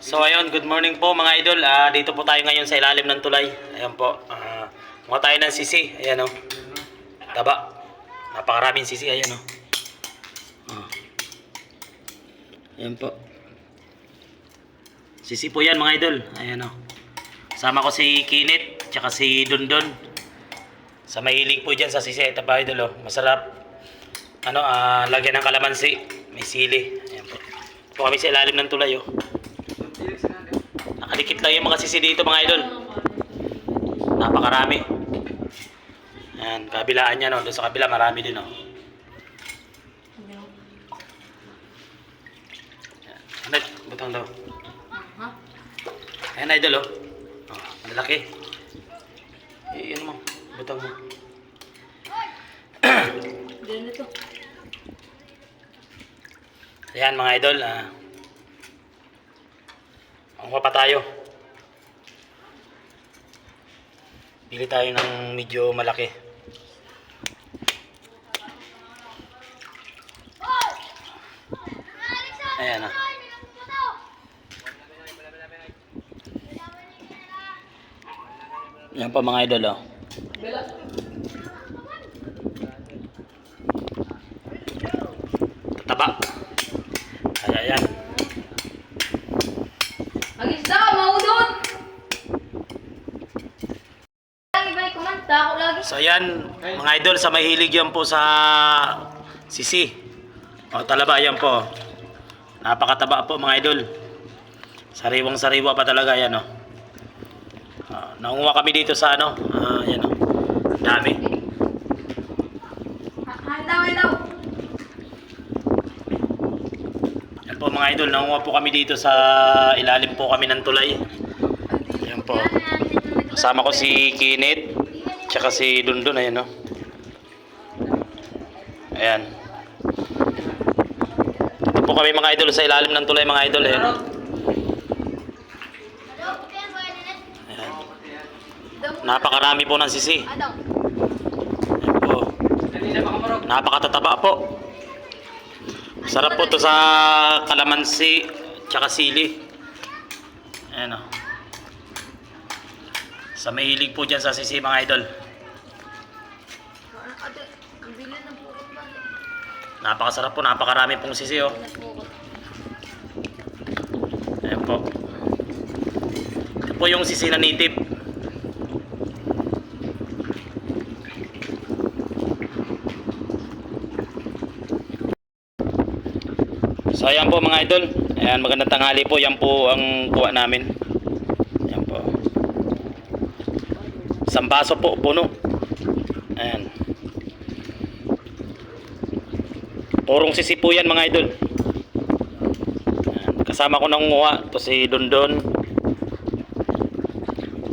So ayun, good morning po mga idol. Ah, dito po tayo ngayon sa ilalim ng tulay. Ayan po. Ah, mga tayo ng sisi. Ayan o. Taba. Napakaraming sisi. Ayan o. Ah. Ayan po. Sisi po yan mga idol. Ayan o. Sama ko si Kinit, tsaka si Dundon. Sa mahilig po dyan sa sisi. Ito pa idol o. Masarap. Ano, ah, lagyan ng kalamansi. May sili. Ayan po. Po kami sa ilalim ng tulay o. Nakadikit lang yung mga sisi dito mga idol. Napakarami. Ayan, kabilaan niya no. Doon sa kabila marami din no. Ano, butang daw. Ayan idol oh. Oh, malaki. Eh, ano mo, butang mo. Ganito. Ayan mga idol. Ah. Ang pa tayo. Bili tayo ng medyo malaki. Ayan ah. Yan pa mga idol oh. Tataba. Ay, ayan. Ba kumanta ako lagi? So ayan, mga idol, sa mahilig yan po sa sisi. O talaba yan po. Napakataba po mga idol. Sariwang sariwa pa talaga yan o. Uh, nangunguha kami dito sa ano, ah, yan o. Dami. Handa, daw. Yan po mga idol, nangunguha po kami dito sa ilalim po kami ng tulay. Yan po. Kasama ko si Kinit, tsaka si Dundun, ayan o. Ayan. Ito po kami mga idol sa ilalim ng tulay mga idol. Ayan. Ayan. Napakarami po ng sisi. Adaw. Ayan po. Napakatataba po. Sarap po to sa kalamansi tsaka sili. Ayan o. Sa mahilig po dyan sa sisi mga idol. Ate, bili ng pukot ba? Napakasarap po, napakarami pong sisi oh. Ayan po. Ito po yung sisi na native. So ayan po mga idol. Ayan magandang tanghali po. Yan po ang kuha namin. Ayan po. Isang baso po, puno. Ayan. Purong sisi yan mga idol. Kasama ko nangunguha. Ito si Dondon.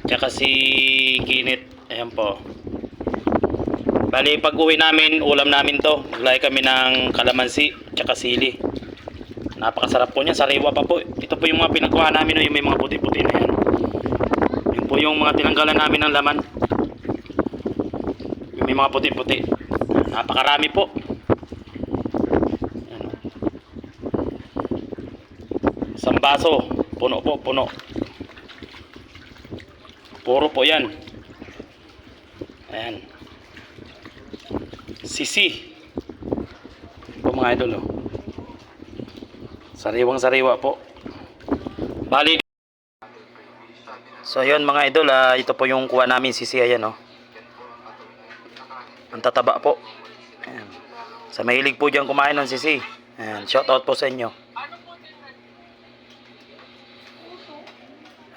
Tsaka si Kinit. Ayan po. Bali, pag uwi namin, ulam namin to. Maglagay kami ng kalamansi, tsaka sili. Napakasarap po niyan. Sariwa pa po. Ito po yung mga pinagkuha namin, no, yung may mga puti-puti na yan. Yun po yung mga tinanggalan namin ng laman. Yung may mga puti-puti. Napakarami po. Ayan, oh. Isang baso. Puno po, puno. Puro po yan. Ayan. Sisi. Po mga idol oh. Sariwang sariwa po. Bali. So ayun mga idol, ah, ito po yung kuha namin sisi ayan oh. Ang tataba po. Ayan. Sa mahilig po dyan kumain ng sisi. Ayan, shout out po sa inyo.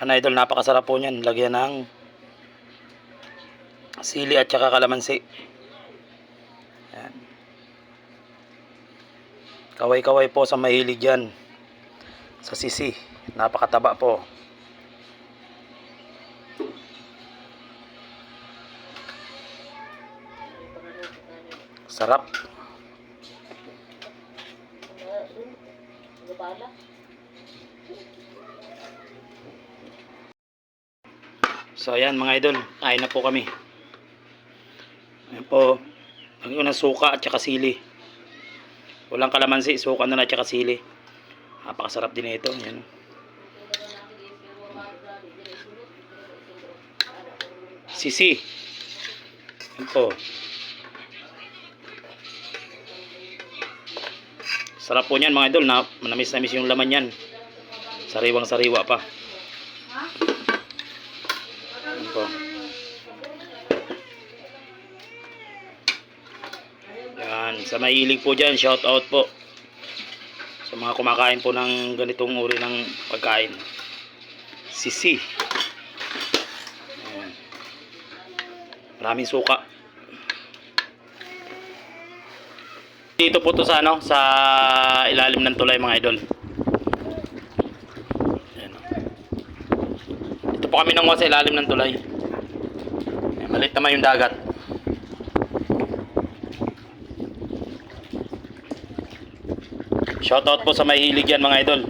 Ano idol, napakasarap po niyan. Lagyan ng sili at saka kalamansi. Kaway-kaway po sa mahilig yan. Sa sisi. Napakataba po. Sarap. So ayan mga idol, kain na po kami. Ayan po, ang unang suka at saka sili. Walang kalamansi, suka na at saka sili. Napakasarap din ito. Ayan. Sisi. Yan po. Sarap po niyan mga idol. Na, manamis-namis yung laman yan. Sariwang sariwa pa. Yan po. Yan. Sa mahilig po dyan, shout out po. Sa mga kumakain po ng ganitong uri ng pagkain. Sisi. Ayan. Maraming suka. Dito po to sa ano, sa ilalim ng tulay mga idol. Ayan. Dito po kami nanguha sa ilalim ng tulay. Ayan, Maliit naman yung dagat. Shoutout po sa mahilig yan mga idol.